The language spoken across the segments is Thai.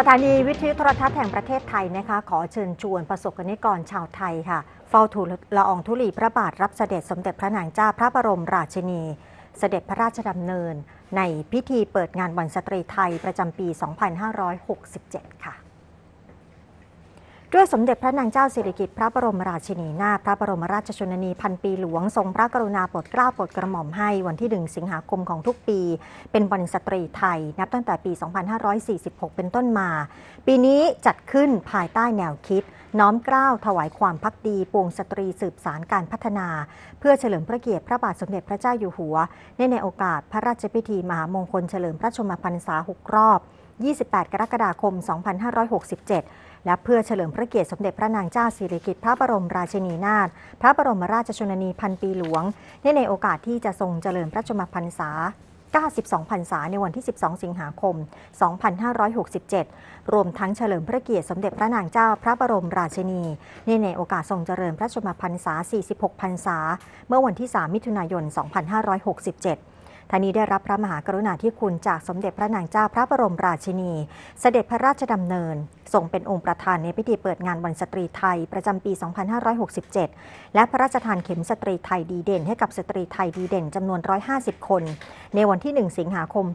สถานีวิทยุโทรทัศน์แห่งประเทศไทยนะคะขอเชิญชวนประสบกนิกรชาวไทยค่ะ เฝ้าทูลละอองธุลีพระบาทรับเสด็จสมเด็จพระนางเจ้าพระบรมราชินี เสด็จพระราชดำเนิน ในพิธีเปิดงานวันสตรีไทยประจำปี 2567 ค่ะ ด้วยสมเด็จพระนางเจ้าสิริกิติ์พระบรมราชินีนาถพระบรมราชชนนีพันปีหลวงทรงพระกรุณาโปรดเกล้าโปรดกระหม่อมให้วันที่ 1 สิงหาคมของทุกปี เป็นวันสตรีไทย นับตั้งแต่ปี 2546 เป็นต้นมา ปีนี้จัดขึ้นภายใต้แนวคิด น้อมเกล้าถวายความพักดีปวงสตรีสืบสารการพัฒนา เพื่อเฉลิมพระเกียรติพระบาทสมเด็จพระเจ้าอยู่หัวในในโอกาสพระราชพิธีมหามงคลเฉลิมพระชนมพรรษา6รอบ 28 กรกฎาคม 2567 และเพื่อเฉลิมพระเกียรติสมเด็จพระนางเจ้าสิริกิติ์พระบรมราชินีนาถพระบรมราชชนนีพันปีหลวงเนื่องในโอกาสที่จะทรงเจริญพระชนมพรรษา 92พรรษาในวันที่ 12 สิงหาคม 2567 รวมทั้งเฉลิมพระเกียรติสมเด็จพระนางเจ้าพระบรมราชินีเนื่องในโอกาสทรงเจริญพระชนมพรรษา 46 พรรษา เมื่อวันที่ 3 มิถุนายน 2567 ทานี้ได้รับพระมหากรุณาธิคุณจากสมเด็จพระนางเจ้าพระบรมราชินี เสด็จพระราชดำเนินทรงเป็นองค์ประธานในพิธีเปิดงานวันสตรีไทยประจำปี 2567 และพระราชทานเข็มสตรีไทยดีเด่นให้กับสตรีไทยดีเด่นจำนวน 150 คน ในวันที่ 1 สิงหาคม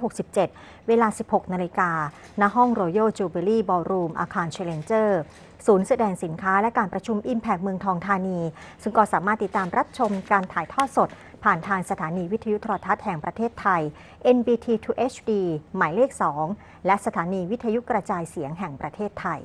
2567 เวลา 16 นาฬิกา ณ ห้อง Royal Jubilee Ballroom อาคาร Challenger ศูนย์แสดงสินค้าและการประชุม Impact เมืองทองธานี ซึ่งก็สามารถติดตามรับชมการถ่ายทอดสด ผ่านทางสถานีวิทยุโทรทัศน์แห่งประเทศไทย NBT 2 HD หมายเลข 2 และสถานีวิทยุกระจายเสียงแห่งประเทศไทย